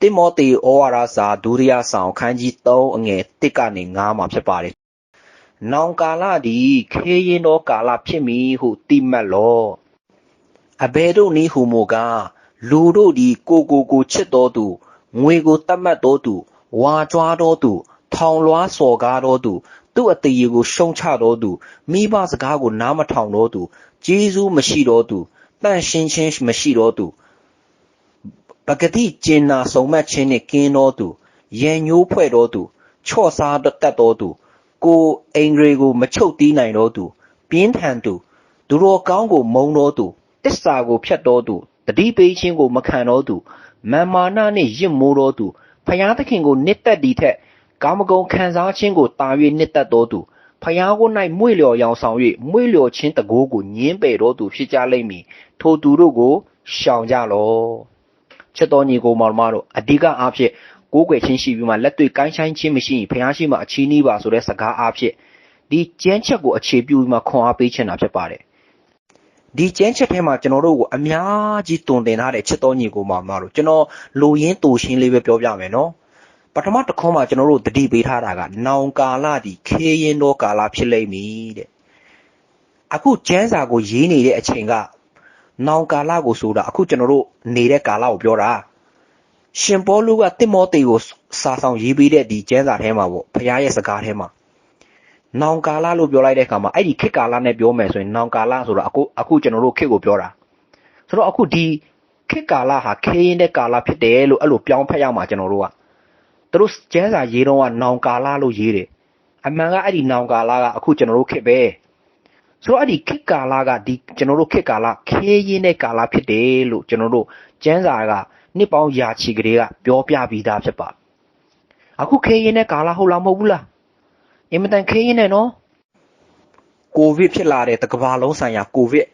တိမောသေဩဝါဒစာဒုတိယဆောင်ခန်းကြီး3အငယ်1ကနေ9မှာဖြစ်ပါတယ်။နောင်ကာလသည်ခေရင်သောကာလဖြစ်မည်ဟုတိမှတ်လော့။အဘယ်တို့နည်းဟုမူကားလူတို့သည်ကိုကိုကိုချစ်တော်သူငွေကိုတတ်မှတ်တော်သူဝါကြွားတော်သူထောင်လွှားစော်ကားတော်သူသူ့အတရေကိုရှုံချတော်သူမိဘစကားကိုနားမထောင်တော်သူကျေးဇူးမရှိတော်သူတန့်ရှင်းခြင်းမရှိတော်သူ ပဂတိကျင်နာဆုံးမတ်ခြင်းနှင့်ကင်းတော်သူရန်ညိုးဖွဲ့တော်သူချော့စားတတ်တော်သူကိုအိမ်တွေကိုမချုပ်တီးနိုင်တော်သူပြင်းထန်သူသူတော်ကောင်းကိုမုံတော်သူတစ္ဆာကိုဖျက်တော်သူတတိပေးခြင်းကိုမခံတော်သူမာမာနနှင့်ရစ်မိုးတော်သူဖျားသခင်ကိုနှစ်သက်သည်ထက်ကာမဂုဏ်ခံစားခြင်းကိုတာ၍နှစ်သက်တော်သူဖျားကို၌မွေ့လျော်ရောင်ဆောင်၍မွေ့လျော်ခြင်းတကိုးကိုညင်းပယ်တော်သူဖြစ်ကြလိမ့်မည်ထိုသူတို့ကိုရှောင်ကြလော့ ချစ်တော်ညီကိုမောင်မတို့အဓိကအားဖြင့်ကိုးကွယ်ခြင်းရှိပြီးမှလက်တွေ့ကိုင်းဆိုင်ခြင်းမရှိရင်ဖျားရှိမှအချီးနှီးပါဆိုတဲ့စကားအားဖြင့်ဒီကျမ်းချက်ကိုအခြေပြုပြီးမှခွန်အားပေးချင်တာဖြစ်ပါတယ်ဒီကျမ်းချက်ထဲမှာကျွန်တော်တို့ကိုအများကြီးတုံတင်ထားတဲ့ချစ်တော်ညီကိုမောင်မတို့ကျွန်တော်လိုရင်းတူရှင်းလေးပဲပြောပြမယ်နော်ပထမတစ်ခွန်းမှာကျွန်တော်တို့တတိပေးထားတာကနောင်ကာလဒီခေရင်သောကာလဖြစ်လိမ့်မည်တဲ့အခုကျမ်းစာကိုရေးနေတဲ့အချိန်က နောင်ကာလကိုဆိုတာအခုကျွန်တော်တို့နေတဲ့ကာလကိုပြောတာရှင်ပေါလုကတစ်မောသေကိုစာဆောင်ရေးပေးတဲ့ဒီကျမ်းစာထဲမှာပေါ့ဖခင်ရဲ့စကားထဲမှာနောင်ကာလလို့ပြောလိုက်တဲ့အခါမှာအဲ့ဒီခေတ်ကာလနဲ့ပြောမယ်ဆိုရင်နောင်ကာလဆိုတာအခုအခုကျွန်တော်တို့ခေတ်ကိုပြောတာဆိုတော့အခုဒီခေတ်ကာလဟာခေရင်တဲ့ကာလဖြစ်တယ်လို့အဲ့လိုပြောင်းဖက်ရမှာကျွန်တော်တို့ကသူတို့ကျမ်းစာရေးတော့ကနောင်ကာလလို့ရေးတယ်အမှန်ကအဲ့ဒီနောင်ကာလကအခုကျွန်တော်တို့ခေတ်ပဲ ဆိုတော့အဲ့ဒီခေတ်ကာလကဒီကျွန်တော်တို့ခေတ်ကာလခေးရင်းတဲ့ကာလဖြစ်တယ်လို့ကျွန်တော်တို့ကျမ်းစာကနှစ်ပေါင်းရာချီကလေးကပြောပြပြီးသားဖြစ်ပါအခုခေးရင်းတဲ့ကာလဟုတ်လားမဟုတ်ဘူးလားအင်မတန်ခေးရင်းနဲ့နော်ကိုဗစ်ဖြစ်လာတဲ့တကမ္ဘာလုံးဆိုင်ရာကိုဗစ်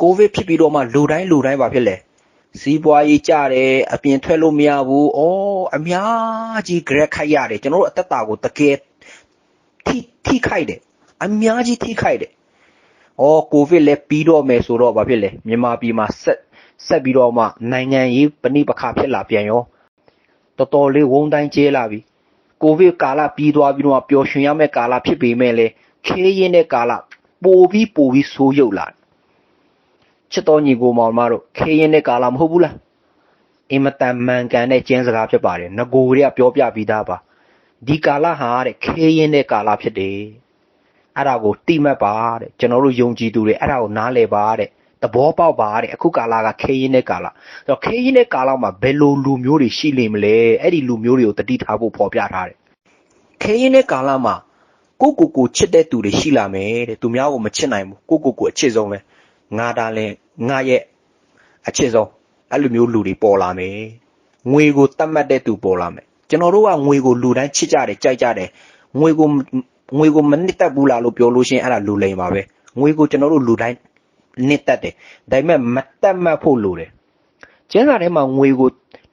ကိုဗစ်ဖြစ်ပြီးတော့မှလူတိုင်းလူတိုင်းပါဖြစ်လေစီးပွားရေးကြတယ်အပြင်ထွက်လို့မရဘူးဩအများကြီး grad ခိုက်ရတယ်ကျွန်တော်တို့အသက်တာကိုတကယ်ထိထိခိုက်တယ်အများကြီးထိခိုက်တယ်။ အော်ကိုဗစ်လည်းပြီးတော့မယ်ဆိုတော့ဘာဖြစ်လဲမြန်မာပြည်မှာဆက်ဆက်ပြီးတော့မှနိုင်ငံရေးပဏိပခဖြစ်လာပြန်ရောတော်တော်လေးဝုန်းတိုင်းကျဲလာပြီ။ကိုဗစ်ကာလပြီးသွားပြီးတော့ပျော်ရွှင်ရမယ့်ကာလဖြစ်ပေမဲ့လည်းခေးရင်တဲ့ကာလပိုပြီးပိုပြီးဆိုးရုပ်လာတယ်။ချစ်တော်ညီကိုမောင်မတို့ခေးရင်တဲ့ကာလမဟုတ်ဘူးလား။အင်မတန်မှန်ကန်တဲ့ကျင်းစကားဖြစ်ပါတယ်။ငကိုတွေကပြောပြပြီးသားပါ။ဒီကာလဟာတဲ့ခေးရင်တဲ့ကာလဖြစ်တယ်။ အဲ့ဒါကိုတိမှတ်ပါတဲ့ကျွန်တော်တို့ယုံကြည်သူတွေအဲ့ဒါကိုနားလည်ပါတဲ့သဘောပေါက်ပါတဲ့အခုကာလကခေရင်တဲ့ကာလဆိုတော့ခေရင်တဲ့ကာလမှာဘယ်လိုလူမျိုးတွေရှိလိမ့်မလဲအဲ့ဒီလူမျိုးတွေကိုတတိထားဖို့ဖော်ပြထားတယ်ခေရင်တဲ့ကာလမှာကိုကိုကိုချစ်တဲ့သူတွေရှိလာမယ်တဲ့သူများကိုမချစ်နိုင်ဘူးကိုကိုကိုအချစ်ဆုံးပဲငါဒါလဲငါရဲ့အချစ်ဆုံးအဲ့လိုမျိုးလူတွေပေါ်လာမယ်ငွေကိုတတ်မှတ်တဲ့သူပေါ်လာမယ်ကျွန်တော်တို့ကငွေကိုလူတိုင်းချစ်ကြတယ်ကြိုက်ကြတယ်ငွေကို ငွေကိုမနစ်သက်ဘူးလားလို့ပြောလို့ရှိရင်အဲ့ဒါလူလိမ်ပါပဲငွေကိုကျွန်တော်တို့လူတိုင်းနစ်သက်တယ်ဒါပေမဲ့မတက်မှတ်ဖို့လိုတယ်ကျန်းစာထဲမှာငွေကို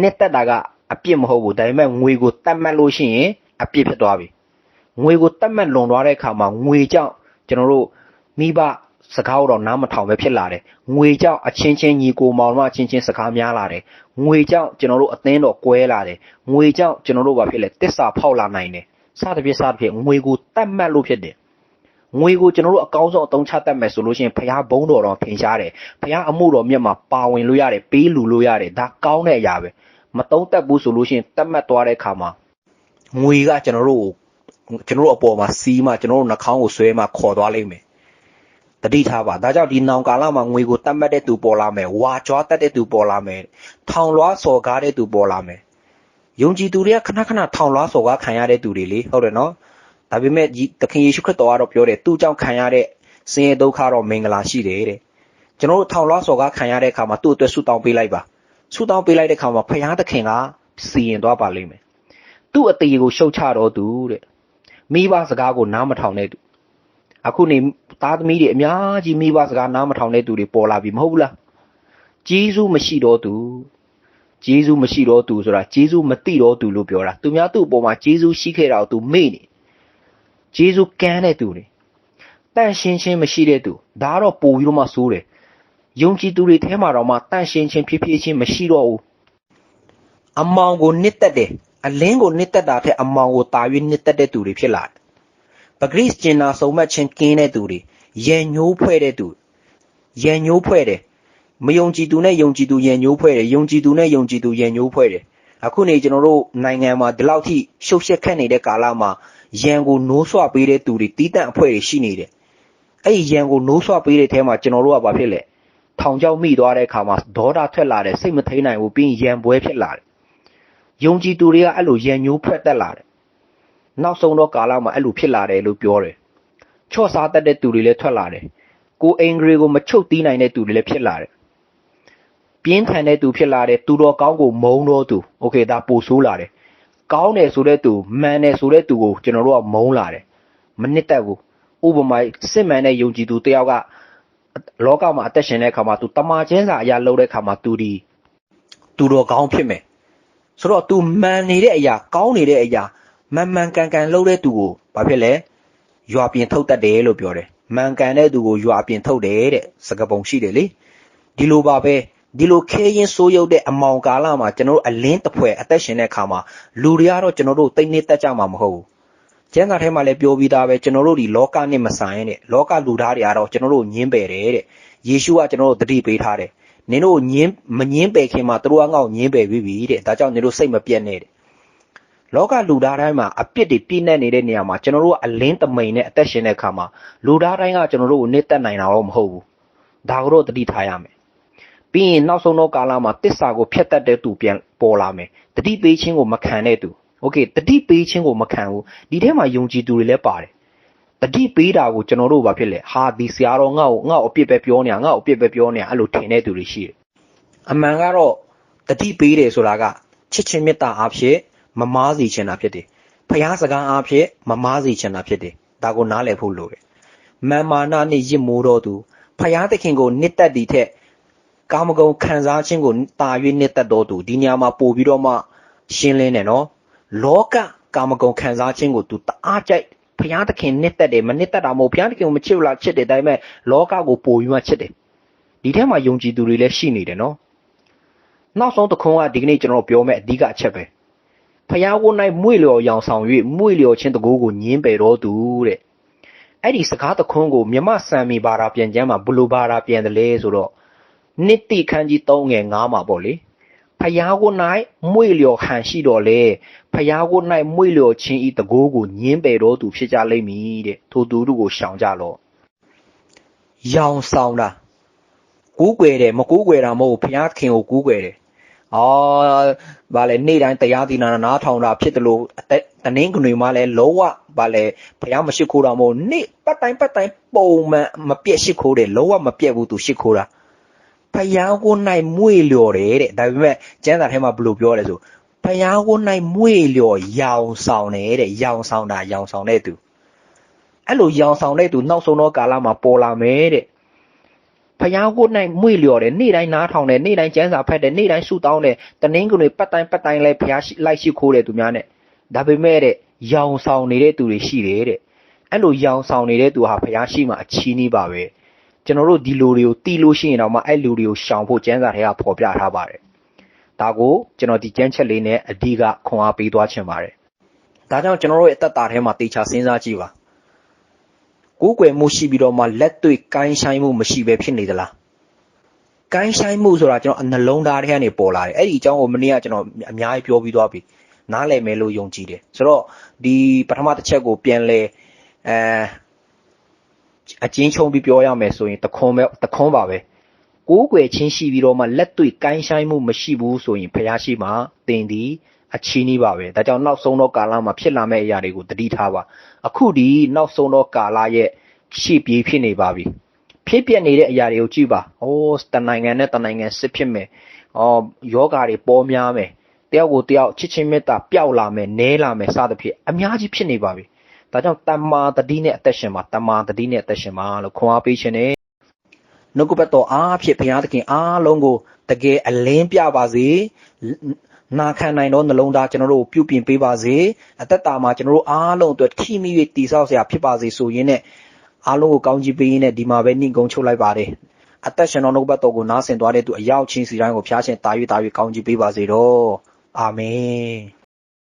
နစ်သက်တာကအပြစ်မဟုတ်ဘူးဒါပေမဲ့ငွေကိုတတ်မှတ်လို့ရှိရင်အပြစ်ဖြစ်သွားပြီငွေကိုတတ်မှတ်လွန်သွားတဲ့အခါမှာငွေကြောင့်ကျွန်တော်တို့မိဘစကားတော့နားမထောင်ပဲဖြစ်လာတယ်ငွေကြောင့်အချင်းချင်းညီကိုမောင်မအချင်းချင်းစကားများလာတယ်ငွေကြောင့်ကျွန်တော်တို့အသင်းတော်ကွဲလာတယ်ငွေကြောင့်ကျွန်တော်တို့ဘာဖြစ်လဲတစ္ဆာဖောက်လာနိုင်တယ် စသဖြင့်စသဖြင့်ငွေကိုတတ်မှတ်လို့ဖြစ်တယ်ငွေကိုကျွန်တော်တို့အကောင်းဆုံးအသုံးချတတ်မယ်ဆိုလို့ရှိရင်ဖះဘုံတော်တော်ထင်ရှားတယ်ဖះအမှုတော်မြတ်မှာပါဝင်လို့ရတယ်ပေးလူလို့ရတယ်ဒါကောင်းတဲ့အရာပဲမသုံးတတ်ဘူးဆိုလို့ရှိရင်တတ်မှတ်သွားတဲ့အခါမှာငွေကကျွန်တော်တို့ကိုကျွန်တော်တို့အပေါ်မှာစီးမှကျွန်တော်တို့နှာခေါင်းကိုဆွဲမှခေါ်သွားလိမ့်မယ်တတိထားပါဒါကြောင့်ဒီနောင်ကာလမှာငွေကိုတတ်မှတ်တဲ့သူပေါ်လာမယ်ဝါကြွားတတ်တဲ့သူပေါ်လာမယ်ထောင်လွှားစော်ကားတဲ့သူပေါ်လာမယ် ယုံကြည်သူတွေကခဏခဏထောင်လွှားစော်ကားခံရတဲ့သူတွေလေဟုတ်တယ်နော်ဒါပေမဲ့ဒီသခင်ယေရှုခရစ်တော်ကတော့ပြောတယ်သူ့ကြောင့်ခံရတဲ့ဆင်းရဲဒုက္ခတော့မင်္ဂလာရှိတယ်တဲ့ကျွန်တော်တို့ထောင်လွှားစော်ကားခံရတဲ့အခါမှာသူ့အတွက်ဆုတောင်းပေးလိုက်ပါဆုတောင်းပေးလိုက်တဲ့အခါမှာဖခင်သခင်ကစီရင်သွားပါလိမ့်မယ်သူ့အသေးကိုရှုတ်ချတော်သူတဲ့မိဘစကားကိုနားမထောင်တဲ့သူအခုနေသားသမီးတွေအများကြီးမိဘစကားနားမထောင်တဲ့သူတွေပေါ်လာပြီမဟုတ်ဘူးလားဂျေဇုမရှိတော့သူ ဂျေဇုမရှိတော့သူဆိုတာဂျေဇုမသိတော့သူလို့ပြောတာသူများသူ့အပေါ်မှာဂျေဇုရှိခဲ့တာကိုသူမေ့နေဂျေဇုကမ်းတဲ့သူတွေတန့်ရှင်းချင်းမရှိတဲ့သူဒါကတော့ပို့ပြီးတော့မှစိုးတယ်ယုံကြည်သူတွေထဲမှာတော့မှတန့်ရှင်းချင်းဖြည်းဖြည်းချင်းမရှိတော့ဘူးအမောင်ကိုနှစ်သက်တယ်အလင်းကိုနှစ်သက်တာထက်အမောင်ကိုတာ၍နှစ်သက်တဲ့သူတွေဖြစ်လာတယ်ပဂရိစ်ကျင်နာဆုံးမချင်းကင်းတဲ့သူတွေရန်ညိုးဖွဲ့တဲ့သူရန်ညိုးဖွဲ့တယ် မယုံကြည်သူနဲ့ယုံကြည်သူရန်ညိုးဖွဲ့တယ်ယုံကြည်သူနဲ့ယုံကြည်သူရန်ညိုးဖွဲ့တယ်အခုနေကျွန်တော်တို့နိုင်ငံမှာဒီလောက်ထိရှုပ်ရှက်ခတ်နေတဲ့ကာလမှာရန်ကိုနိုးဆွပေးတဲ့သူတွေတီးတန့်အဖွဲ့တွေရှိနေတယ်အဲ့ဒီရန်ကိုနိုးဆွပေးတဲ့ထဲမှာကျွန်တော်တို့ကဘာဖြစ်လဲထောင်ချောက်မိသွားတဲ့အခါမှာဒေါသထွက်လာတယ်စိတ်မထိန်နိုင်ဘူးပြီးရင်ရန်ပွဲဖြစ်လာတယ်ယုံကြည်သူတွေကအဲ့လိုရန်ညိုးဖွဲ့တက်လာတယ်နောက်ဆုံးတော့ကာလမှာအဲ့လိုဖြစ်လာတယ်လို့ပြောတယ်ချော့စားတတ်တဲ့သူတွေလည်းထွက်လာတယ်ကိုအင်္ဂရီကိုမချုပ်တီးနိုင်တဲ့သူတွေလည်းဖြစ်လာတယ် ပြင်းထန်တဲ့သူဖြစ်လာတယ်သူတော်ကောင်းကိုမုန်းတော့သူโอเคဒါပိုဆိုးလာတယ်ကောင်းတယ်ဆိုတဲ့သူမှန်တယ်ဆိုတဲ့သူကိုကျွန်တော်တို့ကမုန်းလာတယ်မနစ်သက်ဘူးဥပမာစစ်မှန်တဲ့ယုံကြည်သူတယောက်ကလောကမှာအသက်ရှင်တဲ့အခါမှာ तू တမာချင်းစာအရာလုပ်တဲ့အခါမှာ तू ဒီသူတော်ကောင်းဖြစ်မယ်ဆိုတော့ तू မှန်နေတဲ့အရာကောင်းနေတဲ့အရာမှန်မှန်ကန်ကန်လုပ်တဲ့သူကိုဘာဖြစ်လဲရွာပြင်ထုတ်တတ်တယ်လို့ပြောတယ်မှန်ကန်တဲ့သူကိုရွာပြင်ထုတ်တယ်တဲ့စကားပုံရှိတယ်လေဒီလိုပါပဲ ဒီလိုခဲရင်ဆိုးရုပ်တဲ့အမောင်ကာလမှာကျွန်တော်တို့အလင်းတဖွဲအသက်ရှင်တဲ့အခါမှာလူတွေကတော့ကျွန်တော်တို့တိတ်နေတတ်ကြမှာမဟုတ်ဘူးကျမ်းစာထဲမှာလည်းပြောပြီးသားပဲကျွန်တော်တို့ဒီလောကနဲ့မဆိုင်တဲ့လောကလူသားတွေကတော့ကျွန်တော်တို့ညင်းပယ်တယ်တဲ့ယေရှုကကျွန်တော်တို့တတိပေးထားတယ်နင်တို့ညင်းမညင်းပယ်ခင်မှာသူတို့ကငေါ့ညင်းပယ်ပြီးပြီတဲ့ဒါကြောင့်နင်တို့စိတ်မပြတ်နဲ့တဲ့လောကလူသားတိုင်းမှာအပြစ်တွေပြည့်နေနေတဲ့နေရာမှာကျွန်တော်တို့ကအလင်းတမိန်နဲ့အသက်ရှင်တဲ့အခါမှာလူသားတိုင်းကကျွန်တော်တို့ကိုနှိမ့်သက်နိုင်တာတော့မဟုတ်ဘူးဒါကိုတော့တတိထားရမယ် ပြီးရင်နောက်ဆုံးတော့ကာလမှာတစ္ဆာကိုဖျက်တတ်တဲ့သူပြန်ပေါ်လာမယ်တတိပေးခြင်းကိုမခံတဲ့သူโอเคတတိပေးခြင်းကိုမခံဘူးဒီထဲမှာယုံကြည်သူတွေလည်းပါတယ်တတိပေးတာကိုကျွန်တော်တို့ဘာဖြစ်လဲဟာဒီဆရာတော်ငါ့ကိုငါ့ကိုအပြစ်ပဲပြောနေတာငါ့ကိုအပြစ်ပဲပြောနေတာအဲ့လိုထင်တဲ့သူတွေရှိတယ်အမှန်ကတော့တတိပေးတယ်ဆိုတာကချစ်ချင်းမေတ္တာအဖြစ်မမားစီချင်တာဖြစ်တယ်ဖျားစကားအဖြစ်မမားစီချင်တာဖြစ်တယ်ဒါကိုနားလည်ဖို့လိုတယ်မာမာနာနဲ့ရစ်မိုးတော်သူဖျားသခင်ကိုနှစ်သက်သည်ထက် ကာမဂုဏ်ခံစားခြင်းကိုတာ၍နှစ်သက်တော်သူဒီနေရာမှာပို့ပြီးတော့မှရှင်းလင်းတယ်နော်လောကကာမဂုဏ်ခံစားခြင်းကိုသူတအားကြိုက်ဘုရားသခင်နှစ်သက်တယ်မနှစ်သက်တာမဟုတ်ဘုရားသခင်ကိုမချစ်ဘူးလားချစ်တယ်ဒါပေမဲ့လောကကိုပို့ပြီးမှချစ်တယ်ဒီထဲမှာယုံကြည်သူတွေလည်းရှိနေတယ်နော်နောက်ဆုံးတစ်ခုကဒီကနေ့ကျွန်တော်ပြောမယ့်အဓိကအချက်ပဲဖျားကို၌မွေလျော်ရောင်ဆောင်၍မွေလျော်ခြင်းတကိုးကိုညင်းပယ်တော်သူတဲ့အဲ့ဒီစကားတခွန်းကိုမြမဆံမီဘာသာပြန်ကျမ်းမှာဘလူဘာသာပြန်တယ်လေဆိုတော့ နှစ်တိခန်းကြီး3ငယ်9မှာပေါ့လေဖျားကို၌မွေလျော်ခံရှိတော်လေဖျားကို၌မွေလျော်ခြင်းဤတကိုးကိုညင်းပယ်တော်သူဖြစ်ကြလိမ့်မည်တဲ့ထိုသူတို့ကိုရှောင်ကြလော့ရောင်ဆောင်တာကူးကွယ်တယ်မကူးကွယ်တာမဟုတ်ဘုရားခင်ကိုကူးကွယ်တယ်အော်ဗာလေနေ့တိုင်းတရားသီနာနားထောင်တာဖြစ်တယ်လို့တနင်းကနွေမှလည်းလုံးဝဗာလေဘုရားမရှိခိုးတာမဟုတ်နေ့ပတ်တိုင်းပတ်တိုင်းပုံမှန်မပြည့်ရှိခိုးတယ်လုံးဝမပြည့်ဘူးသူရှိခိုးတာ ဖယားကို၌မွေလျော်တယ်တဲ့ဒါပေမဲ့ကျမ်းစာထဲမှာဘယ်လိုပြောလဲဆိုဖယားကို၌မွေလျော်ရောင်ဆောင်တယ်တဲ့ရောင်ဆောင်တာရောင်ဆောင်တဲ့သူအဲ့လိုရောင်ဆောင်တဲ့သူနောက်ဆုံးတော့ကာလမှာပေါ်လာမယ်တဲ့ဖယားကို၌မွေလျော်တယ်နေ့တိုင်းနားထောင်တယ်နေ့တိုင်းကျမ်းစာဖတ်တယ်နေ့တိုင်းဆုတောင်းတယ်တနင်္ဂနွေပတ်တိုင်းပတ်တိုင်းလဲဖယားလိုက်ရှိခိုးတယ်သူများနဲ့ဒါပေမဲ့တဲ့ရောင်ဆောင်နေတဲ့သူတွေရှိတယ်တဲ့အဲ့လိုရောင်ဆောင်နေတဲ့သူဟာဖယားရှိမှအချီးနှီးပါပဲ ကျွန်တော်တို့ဒီလူတွေကိုတီးလို့ရှိရင်တော့မှအဲ့လူတွေကိုရှောင်ဖို့ကျမ်းစာထဲကဖော်ပြထားပါတယ်ဒါကိုကျွန်တော်ဒီကျမ်းချက်လေးနဲ့အဓိကခွန်အားပေးသွားချင်ပါတယ်ဒါကြောင့်ကျွန်တော်တို့ရဲ့အသက်တာထဲမှာတေချာစဉ်းစားကြည့်ပါကိုးကွယ်မှုရှိပြီးတော့မှလက်တွေ့ကိုင်းဆိုင်မှုမရှိဘဲဖြစ်နေသလားကိုင်းဆိုင်မှုဆိုတာကျွန်တော်အနှလုံးသားထဲကနေပေါ်လာတယ်အဲ့ဒီအကြောင်းကိုမနေ့ကကျွန်တော်အများကြီးပြောပြီးသွားပြီနားလည်မယ်လို့ယုံကြည်တယ်ဆိုတော့ဒီပထမတစ်ချက်ကိုပြန်လဲအဲ အကျဉ်းချုံပြီးပြောရမယ်ဆိုရင်တခွန်းပဲတခွန်းပါပဲကိုးကွယ်ချင်းရှိပြီးတော့မှလက်တွေ့ကိုင်းဆိုင်မှုမရှိဘူးဆိုရင်ဖះရှိမှတင်သည်အချီးနှီးပါပဲဒါကြောင့်နောက်ဆုံးတော့ကာလမှာဖြစ်လာမယ့်အရာတွေကိုတတိထားပါအခုဒီနောက်ဆုံးတော့ကာလရဲ့ရှေ့ပြေးဖြစ်နေပါပြီဖြစ်ပြနေတဲ့အရာတွေကိုကြည့်ပါ။အိုးတနိုင်ငံနဲ့တနိုင်ငံစစ်ဖြစ်မယ်။အော်ယောဂါတွေပေါ်များမယ်။တယောက်ကိုတယောက်ချစ်ချင်းမေတ္တာပျောက်လာမယ်၊နဲလာမယ်စသဖြင့်အများကြီးဖြစ်နေပါပြီ။ ဒါကြောင့်တမ္မာတတိနဲ့အသက်ရှင်ပါတမ္မာတတိနဲ့အသက်ရှင်ပါလို့ခွန်အားပေးခြင်းနဲ့နှုတ်ကပတ်တော်အားဖြင့်ဘုရားသခင်အားလုံးကိုတကယ်အလင်းပြပါစေနာခံနိုင်သောနှလုံးသားကျွန်တော်တို့ပြုပြင်ပေးပါစေအသက်တာမှာကျွန်တော်တို့အားလုံးအတွက်ထိမိ၍တည်ဆောက်စရာဖြစ်ပါစေဆိုရင်းနဲ့အားလုံးကိုကောင်းချီးပေးရင်းနဲ့ဒီမှာပဲနှိမ်ကုံချုပ်လိုက်ပါတယ်အသက်ရှင်သောနှုတ်ဘတ်တော်ကိုနားဆင်သွားတဲ့သူအရောက်ချင်းစီတိုင်းကိုဖျားရှင်တာ၍တာ၍ကောင်းချီးပေးပါစေတော့အာမင်